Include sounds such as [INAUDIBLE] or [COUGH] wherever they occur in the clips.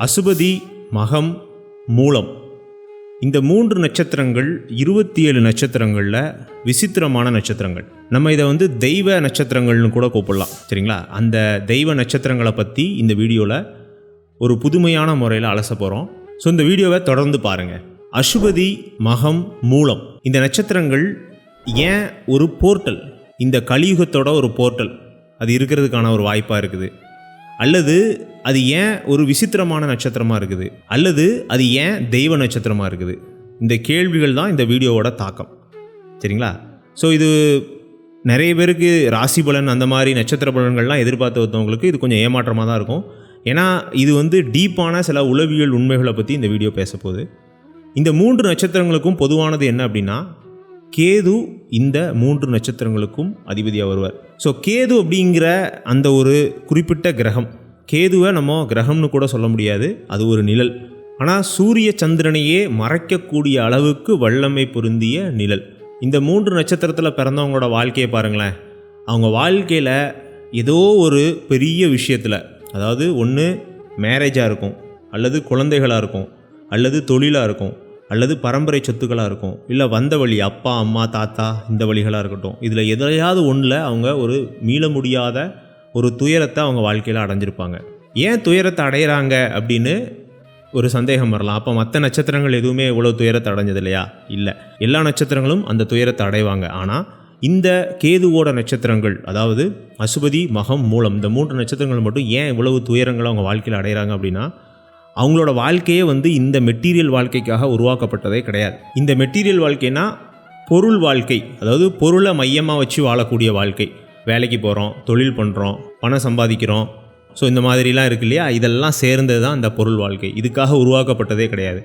அசுபதி மகம் மூலம். இந்த மூன்று நட்சத்திரங்கள் இருபத்தி ஏழு நட்சத்திரங்களில் விசித்திரமான நட்சத்திரங்கள். நம்ம இதை வந்து தெய்வ நட்சத்திரங்கள்னு கூட கூப்பிடலாம் சரிங்களா? அந்த தெய்வ நட்சத்திரங்களை பற்றி இந்த வீடியோவில் ஒரு புதுமையான முறையில் அலச போகிறோம் ஸோ இந்த வீடியோவை தொடர்ந்து பாருங்கள் அசுபதி மகம் மூலம். இந்த நட்சத்திரங்கள் ஏன் ஒரு போர்ட்டல்? இந்த கலியுகத்தோட ஒரு போர்ட்டல். அது இருக்கிறதுக்கான ஒரு வாய்ப்பாக இருக்குது. அல்லது அது ஏன் ஒரு விசித்திரமான நட்சத்திரமாக இருக்குது? அல்லது அது ஏன் தெய்வ நட்சத்திரமாக இருக்குது? இந்த கேள்விகள் தான் இந்த வீடியோவோட தாக்கம். சரிங்களா? ஸோ இது நிறைய பேருக்கு ராசி பலன் அந்த மாதிரி நட்சத்திர பலன்கள்லாம் எதிர்பார்த்து வந்தவங்களுக்கு இது கொஞ்சம் ஏமாற்றமாக தான் இருக்கும். ஏன்னா இது வந்து டீப்பான சில உளவியல் உண்மைகளை பற்றி இந்த வீடியோ பேச போகுது இந்த மூன்று நட்சத்திரங்களுக்கும் பொதுவானது என்ன அப்படின்னா கேது இந்த மூன்று நட்சத்திரங்களுக்கும் அதிபதியாக வருவார். ஸோ கேது அப்படிங்கிற அந்த ஒரு குறிப்பிட்ட கிரகம் கேதுவை நம்ம கிரகம்னு கூட சொல்ல முடியாது அது ஒரு நிழல். ஆனால் சூரிய சந்திரனையே மறைக்கக்கூடிய அளவுக்கு வல்லமை பொருந்திய நிழல். இந்த மூன்று நட்சத்திரத்தில் பிறந்தவங்களோட வாழ்க்கையை பாருங்களேன். அவங்க வாழ்க்கையில் ஏதோ ஒரு பெரிய விஷயத்தில் அதாவது ஒன்று மேரேஜாக இருக்கும் அல்லது குழந்தைகளாக இருக்கும் அல்லது தொழிலாக இருக்கும் அல்லது பரம்பரை சொத்துக்களாக இருக்கும். இல்லை வந்த வழி அப்பா அம்மா தாத்தா இந்த வழிகளாக இருக்கட்டும். இதில் எதையாவது ஒன்றில் அவங்க ஒரு மீள முடியாத ஒரு துயரத்தை அவங்க வாழ்க்கையில் அடைஞ்சிருப்பாங்க. ஏன் துயரத்தை அடையிறாங்க அப்படின்னு ஒரு சந்தேகம் வரலாம். அப்போ மற்ற நட்சத்திரங்கள் எதுவுமே இவ்வளோ துயரத்தை அடைஞ்சது இல்லையா இல்லை. எல்லா நட்சத்திரங்களும் அந்த துயரத்தை அடைவாங்க. ஆனால் இந்த கேதுவோட நட்சத்திரங்கள் அதாவது அசுபதி மகம் மூலம் இந்த மூன்று நட்சத்திரங்கள் மட்டும் ஏன் இவ்வளவு துயரங்களை அவங்க வாழ்க்கையில் அடைகிறாங்க அப்படின்னா அவங்களோட வாழ்க்கையே வந்து இந்த மெட்டீரியல் வாழ்க்கைக்காக உருவாக்கப்பட்டதே கிடையாது. இந்த மெட்டீரியல் வாழ்க்கைனா பொருள் வாழ்க்கை. அதாவது பொருளை மையமாக வச்சு வாழக்கூடிய வாழ்க்கை. வேலைக்கு போகிறோம் தொழில் பண்ணுறோம் பணம் சம்பாதிக்கிறோம். ஸோ இந்த மாதிரிலாம் இருக்கு இல்லையா? இதெல்லாம் சேர்ந்தது தான் இந்த பொருள் வாழ்க்கை. இதுக்காக உருவாக்கப்பட்டதே கிடையாது.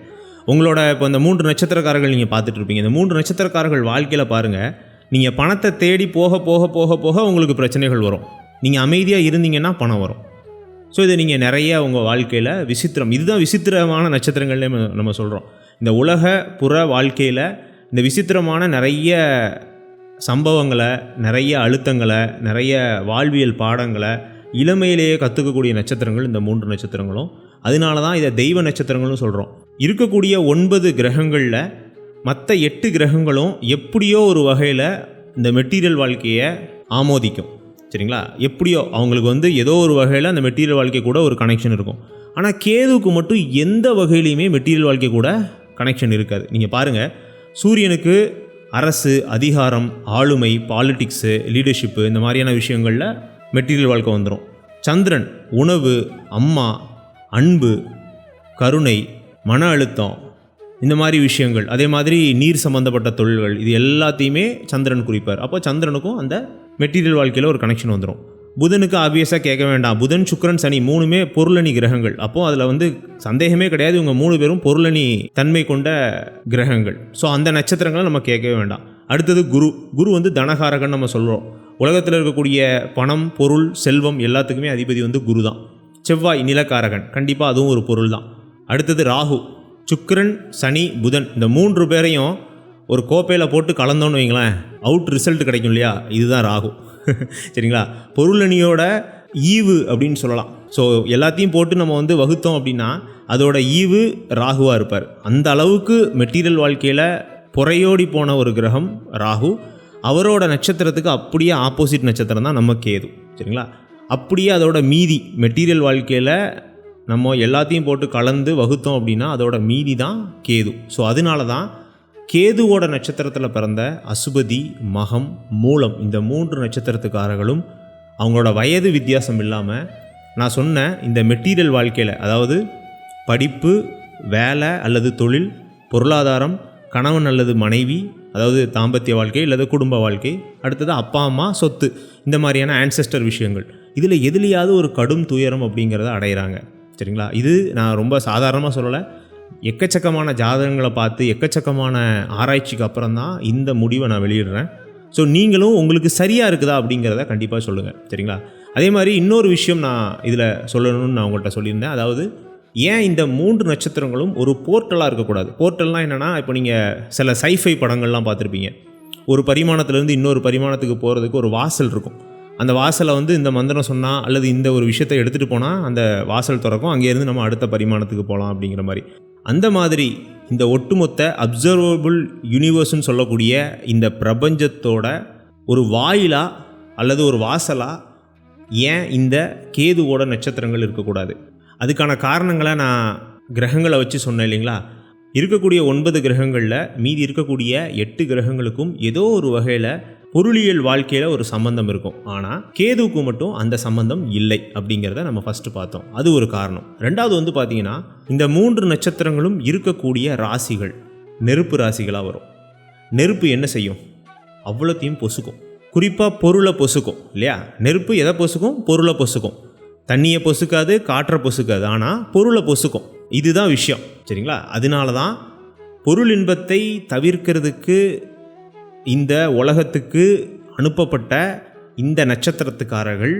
உங்களோட இப்போ இந்த மூன்று நட்சத்திரக்காரர்கள் நீங்கள் பார்த்துட்ருப்பீங்க இந்த மூன்று நட்சத்திரக்காரர்கள் வாழ்க்கையில் பாருங்கள் நீங்கள் பணத்தை தேடி போக போக போக போக உங்களுக்கு பிரச்சனைகள் வரும். நீங்கள் அமைதியாக இருந்தீங்கன்னா பணம் வரும். ஸோ இதை நீங்கள் நிறைய உங்கள் வாழ்க்கையில் விசித்திரம் இதுதான் விசித்திரமான நட்சத்திரங்கள்னே நம்ம- நம்ம சொல்கிறோம் இந்த உலக புற வாழ்க்கையில் இந்த விசித்திரமான நிறைய சம்பவங்களை நிறைய அழுத்தங்களை நிறைய வாழ்வியல் பாடங்களை இளமையிலேயே கற்றுக்கக்கூடிய நட்சத்திரங்கள் இந்த மூன்று நட்சத்திரங்களும். அதனால தான் இதை தெய்வ நட்சத்திரங்களும் சொல்கிறோம் இருக்கக்கூடிய ஒன்பது கிரகங்களில் மற்ற எட்டு கிரகங்களும் எப்படியோ ஒரு வகையில் இந்த மெட்டீரியல் வாழ்க்கையை ஆமோதிக்கும். சரிங்களா? எப்படியோ அவங்களுக்கு வந்து ஏதோ ஒரு வகையில் அந்த மெட்டீரியல் வாழ்க்கை கூட ஒரு கனெக்ஷன் இருக்கும். ஆனால் கேதுவுக்கு மட்டும் எந்த வகையிலையுமே மெட்டீரியல் வாழ்க்கை கூட கனெக்ஷன் இருக்காது. நீங்கள் பாருங்கள் சூரியனுக்கு அரசு அதிகாரம் ஆளுமை பாலிடிக்ஸு லீடர்ஷிப்பு இந்த மாதிரியான விஷயங்களில் மெட்டீரியல் வாழ்க்கை வந்துடும் சந்திரன் உணவு அம்மா அன்பு கருணை மன அழுத்தம் இந்த மாதிரி விஷயங்கள். அதே மாதிரி நீர் சம்மந்தப்பட்ட தொழில்கள் இது எல்லாத்தையுமே சந்திரன் குறிப்பார். அப்போ சந்திரனுக்கும் அந்த மெட்டீரியல் வாழ்க்கையில் ஒரு கனெக்ஷன் வந்துடும் புதனுக்கு ஆப்வியஸாக கேட்க வேண்டாம். புதன் சுக்கிரன் சனி மூணுமே பொருளணி கிரகங்கள். அப்போது அதில் வந்து சந்தேகமே கிடையாது. இவங்க மூணு பேரும் பொருளணி தன்மை கொண்ட கிரகங்கள். ஸோ அந்த நட்சத்திரங்களை நம்ம கேட்கவே வேண்டாம். அடுத்தது குரு. குரு வந்து தனகாரகன் நம்ம சொல்கிறோம் உலகத்தில் இருக்கக்கூடிய பணம் பொருள் செல்வம் எல்லாத்துக்குமே அதிபதி வந்து குரு தான். செவ்வாய் நிலக்காரகன். கண்டிப்பாக அதுவும் ஒரு பொருள் தான். அடுத்தது ராகு. சுக்கரன் சனி புதன். இந்த மூன்று பேரையும் ஒரு கோப்பையில் போட்டு கலந்தோன்னு வைங்களேன் அவுட் ரிசல்ட் கிடைக்கும் இல்லையா? இதுதான் ராகு. [LAUGHS] சரிங்களா? பொருளணியோட ஈவு அப்படின்னு சொல்லலாம். ஸோ எல்லாத்தையும் போட்டு நம்ம வந்து வகுத்தோம் அப்படின்னா அதோட ஈவு ராகுவாக இருப்பார். அந்த அளவுக்கு மெட்டீரியல் வாழ்க்கையில் புறையோடி போன ஒரு கிரகம் ராகு. அவரோட நட்சத்திரத்துக்கு அப்படியே ஆப்போசிட் நட்சத்திரம் தான் நம்ம கேது. சரிங்களா? அப்படியே அதோட மீதி மெட்டீரியல் வாழ்க்கையில் நம்ம எல்லாத்தையும் போட்டு கலந்து வகுத்தோம் அப்படின்னா அதோட மீதி தான் கேது. ஸோ அதனால தான் கேதுவோட நட்சத்திரத்தில் பிறந்த அசுபதி மகம் மூலம் இந்த மூன்று நட்சத்திரத்துக்காரர்களும் அவங்களோட வயது வித்தியாசம் இல்லாமல் நான் சொன்ன இந்த மெட்டீரியல் வாழ்க்கையில் அதாவது படிப்பு வேலை அல்லது தொழில் பொருளாதாரம் கணவன் அல்லது மனைவி அதாவது தாம்பத்திய வாழ்க்கை அல்லது குடும்ப வாழ்க்கை அடுத்தது அப்பா அம்மா சொத்து இந்த மாதிரியான ஆன்செஸ்டர் விஷயங்கள். இதில் எதுலையாவது ஒரு கடும் துயரம் அப்படிங்கிறத அடையிறாங்க. சரிங்களா? இது நான் ரொம்ப சாதாரணமாக சொல்லலை. எக்கச்சக்கமான ஜாதகங்களை பார்த்து எக்கச்சக்கமான ஆராய்ச்சிக்கு அப்புறம் தான் இந்த முடிவை நான் வெளியிடுறேன். ஸோ நீங்களும் உங்களுக்கு சரியாக இருக்குதா அப்படிங்கிறத கண்டிப்பாக சொல்லுங்கள் சரிங்களா? அதே மாதிரி இன்னொரு விஷயம் நான் இதில் சொல்லணும்னு நான் உங்கள்கிட்ட சொல்லியிருந்தேன். அதாவது ஏன் இந்த மூன்று நட்சத்திரங்களும் ஒரு போர்ட்டலாக இருக்கக்கூடாது? போர்ட்டல்னால் என்னென்னா இப்போ நீங்கள் சில சைஃபை படங்கள்லாம் பார்த்துருப்பீங்க. ஒரு பரிமாணத்துலேருந்து இன்னொரு பரிமாணத்துக்கு போகிறதுக்கு ஒரு வாசல் இருக்கும். அந்த வாசலை வந்து இந்த மந்திரம் சொன்னால் அல்லது இந்த ஒரு விஷயத்தை எடுத்துகிட்டு போனால் அந்த வாசல் திறக்கும். அங்கேருந்து நம்ம அடுத்த பரிமாணத்துக்கு போகலாம் அப்படிங்கிற மாதிரி. அந்த மாதிரி இந்த ஒட்டுமொத்த அப்சர்வபிள் யூனிவர்ஸ்னு சொல்லக்கூடிய இந்த பிரபஞ்சத்தோட ஒரு வாயிலா அல்லது ஒரு வாசலா ஏன் இந்த கேதுவோட நட்சத்திரங்கள் இருக்கக்கூடாது? அதுக்கான காரணங்களை நான் கிரகங்களை வச்சு சொன்னேன் இல்லைங்களா? இருக்கக்கூடிய ஒன்பது கிரகங்களில் மீதி இருக்கக்கூடிய எட்டு கிரகங்களுக்கும் ஏதோ ஒரு வகையில் பொருளியல் வாழ்க்கையில் ஒரு சம்பந்தம் இருக்கும். ஆனால் கேதுவுக்கு மட்டும் அந்த சம்பந்தம் இல்லை அப்படிங்கிறத நம்ம ஃபஸ்ட்டு பார்த்தோம். அது ஒரு காரணம். ரெண்டாவது வந்து பார்த்தீங்கன்னா இந்த மூன்று நட்சத்திரங்களும் இருக்கக்கூடிய ராசிகள் நெருப்பு ராசிகளாக வரும். நெருப்பு என்ன செய்யும்? அவ்வளோத்தையும் பொசுக்கும். குறிப்பாக பொருளை பொசுக்கும் இல்லையா? நெருப்பு எதை பொசுக்கும்? பொருளை பொசுக்கும். தண்ணியை பொசுக்காது காற்றை பொசுக்காது ஆனால் பொருளை பொசுக்கும். இதுதான் விஷயம். சரிங்களா? அதனால தான் பொருள் இன்பத்தை தவிர்க்கிறதுக்கு இந்த உலகத்துக்கு அனுப்பப்பட்ட இந்த நட்சத்திரத்துக்காரர்கள்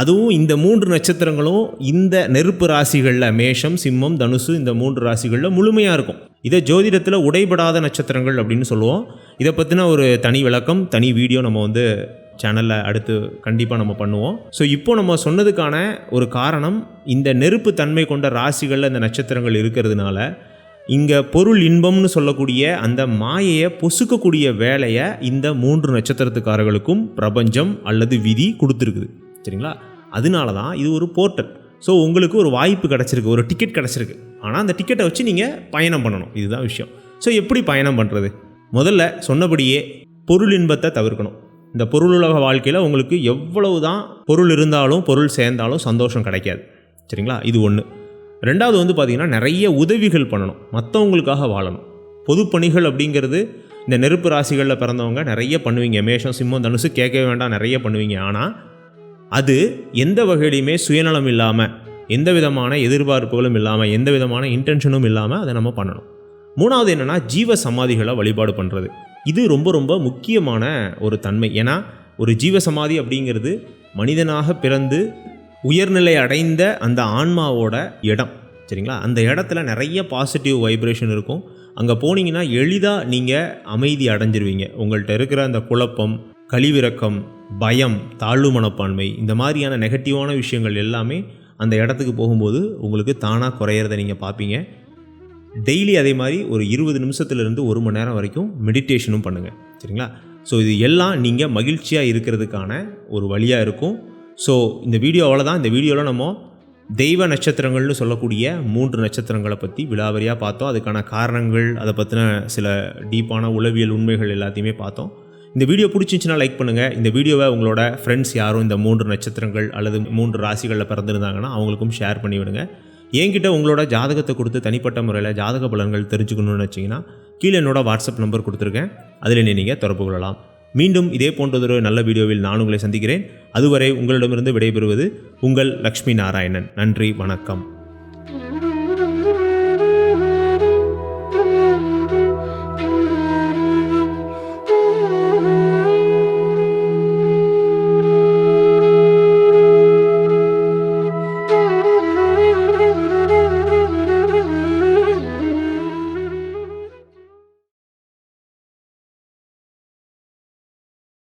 அதுவும் இந்த மூன்று நட்சத்திரங்களும் இந்த நெருப்பு ராசிகளில் மேஷம் சிம்மம் தனுசு இந்த மூன்று ராசிகளில் முழுமையாக இருக்கும். இதை ஜோதிடத்தில் உடைபடாத நட்சத்திரங்கள் அப்படின்னு சொல்லுவோம். இதை பற்றின ஒரு தனி விளக்கம் தனி வீடியோ நம்ம வந்து சேனலில் அடுத்து கண்டிப்பாக நம்ம பண்ணுவோம். ஸோ இப்போ நம்ம சொன்னதுக்கான ஒரு காரணம் இந்த நெருப்பு தன்மை கொண்ட ராசிகளில் இந்த நட்சத்திரங்கள் இருக்கிறதுனால இங்கே பொருள் இன்பம்னு சொல்லக்கூடிய அந்த மாயையை பொசுக்கக்கூடிய வேலையை இந்த மூன்று நட்சத்திரத்துக்காரர்களுக்கும் பிரபஞ்சம் அல்லது விதி கொடுத்துருக்குது. சரிங்களா? அதனால தான் இது ஒரு போர்ட்டல். ஸோ உங்களுக்கு ஒரு வாய்ப்பு கிடச்சிருக்கு ஒரு டிக்கெட் கிடச்சிருக்கு. ஆனால் அந்த டிக்கெட்டை வச்சு நீங்கள் பயணம் பண்ணணும். இதுதான் விஷயம். ஸோ எப்படி பயணம் பண்ணுறது முதல்ல சொன்னபடியே பொருள் இன்பத்தை தவிர்க்கணும். இந்த பொருளுலக வாழ்க்கையில் உங்களுக்கு எவ்வளவு தான் பொருள் இருந்தாலும் பொருள் சேர்ந்தாலும் சந்தோஷம் கிடைக்காது. சரிங்களா? இது ஒன்று ரெண்டாவது வந்து பார்த்திங்கன்னா நிறைய உதவிகள் பண்ணணும். மற்றவங்களுக்காக வாழணும். பொதுப்பணிகள் அப்படிங்கிறது இந்த நெருப்பு ராசிகளில் பிறந்தவங்க நிறைய பண்ணுவீங்க. மேஷம் சிம்மம் தனுசு கேட்கவே வேண்டாம் நிறைய பண்ணுவீங்க. ஆனால் அது எந்த வகையிலையுமே சுயநலம் இல்லாமல் எந்த விதமான எதிர்பார்ப்புகளும் இல்லாமல் எந்த விதமான இன்டென்ஷனும் இல்லாமல் அதை நம்ம பண்ணணும். மூணாவது என்னென்னா ஜீவ சமாதிகளை வழிபாடு பண்ணுறது இது ரொம்ப ரொம்ப முக்கியமான ஒரு தன்மை. ஏன்னா ஒரு ஜீவ சமாதி அப்படிங்கிறது மனிதனாக பிறந்து உயர்நிலை அடைந்த அந்த ஆன்மாவோட இடம் சரிங்களா? அந்த இடத்துல நிறைய பாசிட்டிவ் வைப்ரேஷன் இருக்கும். அங்கே போனீங்கன்னா எளிதாக நீங்கள் அமைதி அடைஞ்சிருவீங்க. உங்கள்கிட்ட இருக்கிற அந்த குழப்பம் கழிவிறக்கம் பயம் தாழ்வு மனப்பான்மை இந்த மாதிரியான நெகட்டிவான விஷயங்கள் எல்லாமே அந்த இடத்துக்கு போகும்போது உங்களுக்கு தானாக குறையிறத நீங்கள் பார்ப்பீங்க. டெய்லி அதே மாதிரி ஒரு இருபது நிமிஷத்துலேருந்து ஒரு மணி நேரம் வரைக்கும் மெடிடேஷனும் பண்ணுங்கள் சரிங்களா? ஸோ இது எல்லாம் நீங்கள் மகிழ்ச்சியாக இருக்கிறதுக்கான ஒரு வழியாக இருக்கும். ஸோ இந்த வீடியோ அவ்வளோதான் இந்த வீடியோவில் நம்ம தெய்வ நட்சத்திரங்கள்னு சொல்லக்கூடிய மூன்று நட்சத்திரங்களை பற்றி விழாவரியாக பார்த்தோம். அதுக்கான காரணங்கள் அதை பற்றின சில டீப்பான உளவியல் உண்மைகள் எல்லாத்தையுமே பார்த்தோம். இந்த வீடியோ பிடிச்சிருந்துச்சுன்னா லைக் பண்ணுங்கள் இந்த வீடியோவை உங்களோட ஃப்ரெண்ட்ஸ் யாரும் இந்த மூன்று நட்சத்திரங்கள் அல்லது மூன்று ராசிகளில் பிறந்திருந்தாங்கன்னா அவங்களுக்கும் ஷேர் பண்ணிவிடுங்க என்கிட்ட உங்களோட ஜாதகத்தை கொடுத்து தனிப்பட்ட முறையில் ஜாதக பலன்கள் தெரிஞ்சுக்கணும்னு வச்சிங்கன்னா கீழே என்னோட வாட்ஸ்அப் நம்பர் கொடுத்துருக்கேன். அதில் நீங்கள் தொடர்பு கொள்ளலாம். மீண்டும் இதே போன்றதொரு நல்ல வீடியோவில் நான் உங்களை சந்திக்கிறேன். அதுவரை உங்களிடமிருந்து விடைபெறுவது உங்கள் லக்ஷ்மி நாராயணன். நன்றி வணக்கம்.